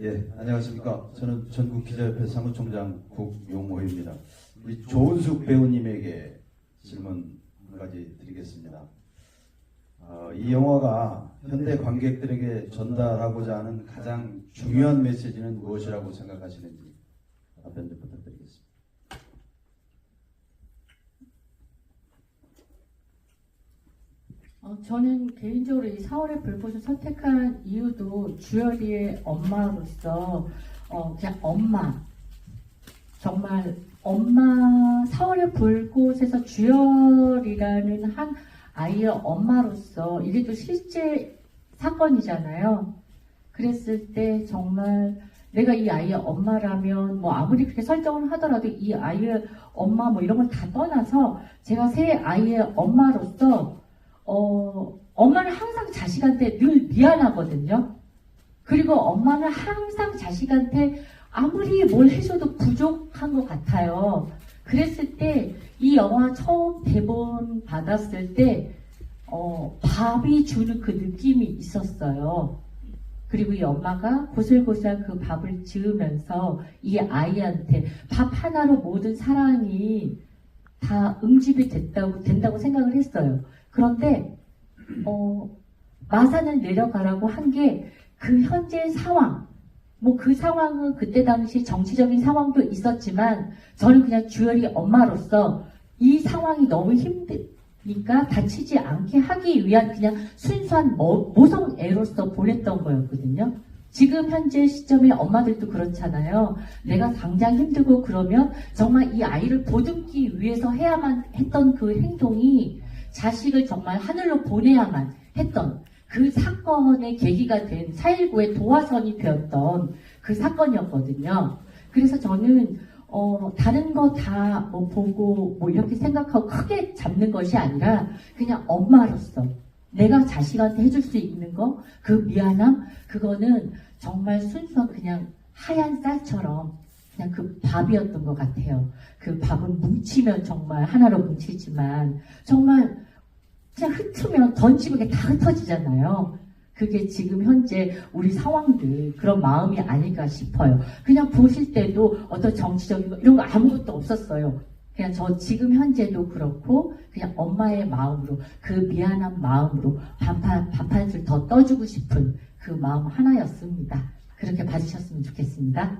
예, 안녕하십니까. 저는 전국 기자협회 사무총장 국용호입니다. 우리 조은숙 배우님에게 질문 한 가지 드리겠습니다. 어, 이 영화가 현대 관객들에게 전달하고자 하는 가장 중요한 메시지는 무엇이라고 생각하시는지 답변 좀 부탁드리겠습니다. 어, 저는 개인적으로 이 4월의 불꽃을 선택한 이유도 주열이의 엄마로서 어, 그냥 엄마 정말 엄마 4월의 불꽃에서 주열이라는 한 아이의 엄마로서 이게 또 실제 사건이잖아요. 그랬을 때 정말 내가 이 아이의 엄마라면 뭐 아무리 그렇게 설정을 하더라도 이 아이의 엄마 뭐 이런 걸 다 떠나서 제가 새 아이의 엄마로서 어, 엄마는 항상 자식한테 늘 미안하거든요. 그리고 엄마는 항상 자식한테 아무리 뭘 해줘도 부족한 것 같아요. 그랬을 때 이 영화 처음 대본 받았을 때 어, 밥이 주는 그 느낌이 있었어요. 그리고 이 엄마가 고슬고슬한 그 밥을 지으면서 이 아이한테 밥 하나로 모든 사랑이 다 응집이 됐다고, 된다고 생각을 했어요. 그런데, 어, 마산을 내려가라고 한 게 그 현재 상황, 뭐 그 상황은 그때 당시 정치적인 상황도 있었지만 저는 그냥 주열이 엄마로서 이 상황이 너무 힘드니까 다치지 않게 하기 위한 그냥 순수한 모, 모성애로서 보냈던 거였거든요. 지금 현재 시점에 엄마들도 그렇잖아요. 내가 당장 힘들고 그러면 정말 이 아이를 보듬기 위해서 해야만 했던 그 행동이 자식을 정말 하늘로 보내야만 했던 그 사건의 계기가 된 4.19의 도화선이 되었던 그 사건이었거든요. 그래서 저는 어, 다른 거 다 뭐 보고 뭐 이렇게 생각하고 크게 잡는 것이 아니라 그냥 엄마로서 내가 자식한테 해줄 수 있는 거, 그 미안함, 그거는 정말 순수한 그냥 하얀 쌀처럼 그냥 그 밥이었던 것 같아요. 그 밥은 뭉치면 정말 하나로 뭉치지만 정말 그냥 흩으면 던지고 다 흩어지잖아요. 그게 지금 현재 우리 상황들 그런 마음이 아닐까 싶어요. 그냥 보실 때도 어떤 정치적인 거 이런 거 아무것도 없었어요. 그냥 저 지금 현재도 그렇고 그냥 엄마의 마음으로 그 미안한 마음으로 밥한 술더 떠주고 싶은 그 마음 하나였습니다. 그렇게 봐주셨으면 좋겠습니다.